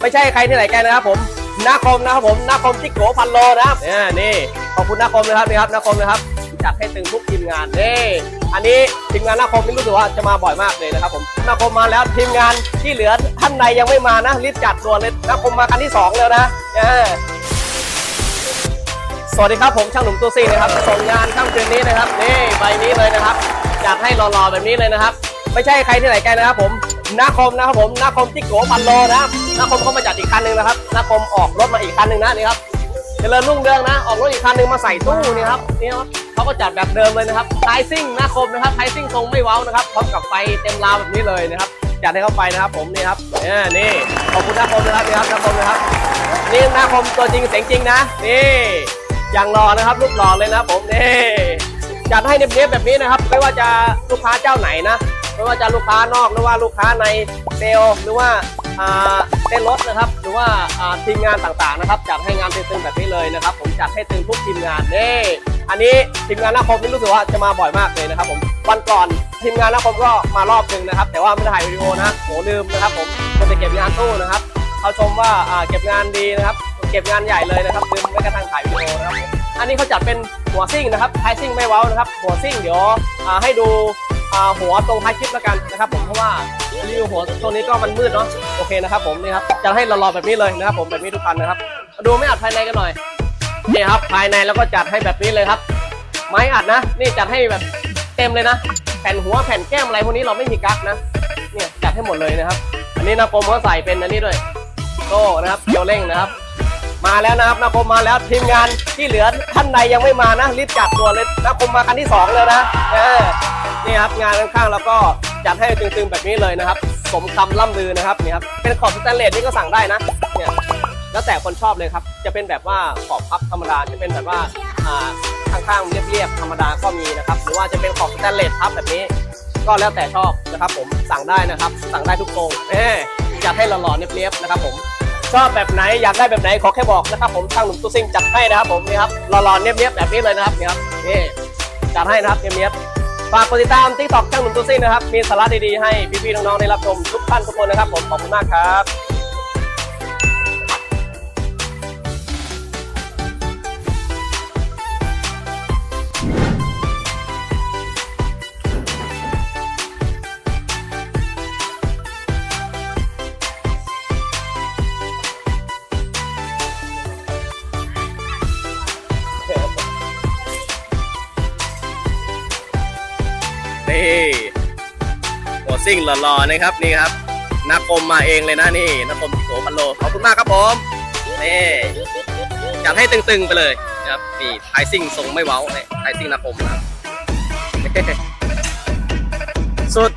ไม่ใช่ใครที่ไหนไกนะครับผมนาคมนะครับผมนาคมจิกโกพันโลนะครับเนี่ยนี่ขอบคุณนาคมนะครับนี่ครับนาคมนะครับจัดให้ตึงทุกทีมงานนี่อันนี้ทีมงานนาคมนี่รู้สึกว่าจะมาบ่อยมากเลยนะครับผมนาคมมาแล้วทีมงานที่เหลือท่านใดยังไม่มานะรีบจัดด่วนเลยนาคมมาคันที่สองแล้วนะเออสวัสดีครับผมช่างหนุ่มตัวซีนะครับส่งงานค่ำคืนนี้นะครับนี่ใบนี้เลยนะครับจัดให้หล่อๆแบบนี้เลยนะครับ ไม่ใช่ใครที่ไหนไกลนะครับผม นาคมนะครับผมนาคมจิกโกพันโลนะครับนาคมเขามาจัดอีกคันหนึ่งนะครับนาคมออกรถมาอีกคันหนึ่งนะนี่ครับเจริญรุ่งเรืองนะ ออกรถอีกคันหนึ่งมาใส่ตู้นี่ครับนี่ครับเขาก็จัดแบบเดิมเลยนะครับไทซิ่งนาคมนะครับไทซิ่งทรงไม่เว้านะครับพร้อมกับไฟเต็มราวแบบนี้เลยนะครับจัดให้เข้าไปนะครับผมนี่ครับเนี่ยนี่ขอบคุณนาคมนะครับนี่ครับนาคมนะครับนี่นาคมตัวจริงเสียงจริงนะนี่อย่างรอนะครับรูปหล่อเลยนะผมนี่จัดให้เนียบๆแบบนี้นะครับ ไม่ว่าจะลูกค้าเจ้าไหนนะ ไม่ว่าจะลูกค้านอกหรือว่าลูกค้าในเซลหรือว่าเต้นรถนะครับ หรือว่าทีมงานต่างๆนะครับจัดให้งานตึงๆแบบนี้เลยนะครับ ผมจัดให้ตึงทุกทีมงานนี่อันนี้ทีมงานนาคมนี่รู้สึกว่าจะมาบ่อยมากเลยนะครับ ผมวันก่อนทีมงานนาคมก็มารอบหนึ่งนะครับ แต่ว่าไม่ได้ถ่ายวิดีโอนะโหลืมนะครับ ผมมันจะเก็บงานตู้นะครับเขาชมว่าเก็บงานดีนะครับ เก็บงานใหญ่เลยนะครับลืมไม่กระทั่งถ่ายวิดีโอนะครับอันนี้เขาจัดเป็นหัวซิ่งนะครับท้ายซิ่งไม่เว้านะครับ หัวซิ่งเดี๋ยวให้ดู หัวตรงท้ายคลิปแล้วกันนะครับผมเพราะว่ารีวิวหัวตรงนี้ก็มันมืดเนาะโอเคนะครับผมนี่ครับจะให้หล่อๆแบบนี้เลยนะครับผมแบบนี้ทุกคันนะครับดูไม่อัดภายในกันหน่อยนี่ครับภายในแล้วก็จัดให้แบบนี้เลยครับ ไม้อัดนะ นี่จัดให้แบบเต็มเลยนะ แผ่นหัวแผ่นแก้มอะไรพวกนี้เราไม่มีกั๊กนะเนี่ยจัดให้หมดเลยนะครับ อันนี้นะผมก็ใส่เป็นอันนี้ด้วยโตนะครับเกียวเร่งนะครับมาแล้วนะครับนาคมมาแล้วทีมงานที่เหลือท่านใดยังไม่มานะรีบจัดตัวเลยนาคมมาคันที่สองเลยนะเออ นี่ครับงานข้างๆแล้วก็จัดให้ตึงๆแบบนี้เลยนะครับ สมคำล่ำลือนะครับนี่ครับเป็นขอบสแตนเลสนี่ก็สั่งได้นะเนี่ยแล้วแต่คนชอบเลยครับ จะเป็นแบบว่าขอบพับธรรมดาจะเป็นแบบว่าอ่าข้างๆเรียบๆธรรมดาก็มีนะครับ หรือว่าจะเป็นขอบสแตนเลสพับแบบนี้ ก็แล้วแต่ชอบนะครับ ผมสั่งได้นะครับ สั่งได้ทุกทรงเอ๊จัดให้หล่อๆเรียบๆนะครับผมชอบแบบไหนอยากได้แบบไหนขอแค่บอกนะครับ ผมช่างหนุ่มตู้ซิ่งจัดให้นะครับผมนี่ครับหล่อๆเนียบๆแบบนี้เลยนะครับนี่ครับนี่จัดให้นะครับเนียบๆ ฝากกดติดตามทิกตอกช่างหนุ่มตู้ซิ่นะครับ มีสาระดีๆให้พี่ๆน้องๆได้รับชมทุกท่านทุกคนนะครับผมขอบคุณมากครับ ซิ่งหล่อๆนะครับนี่ครับนักคมมาเองเลยนะนี่นักคมโกพันโลขอบคุณมากครับผมนี่จัดให้ตึงๆไปเลยนะครับนี่ไทยซิ่งทรงไม่เว้าเนี่ยไทยซิ่งนักคมนะสุด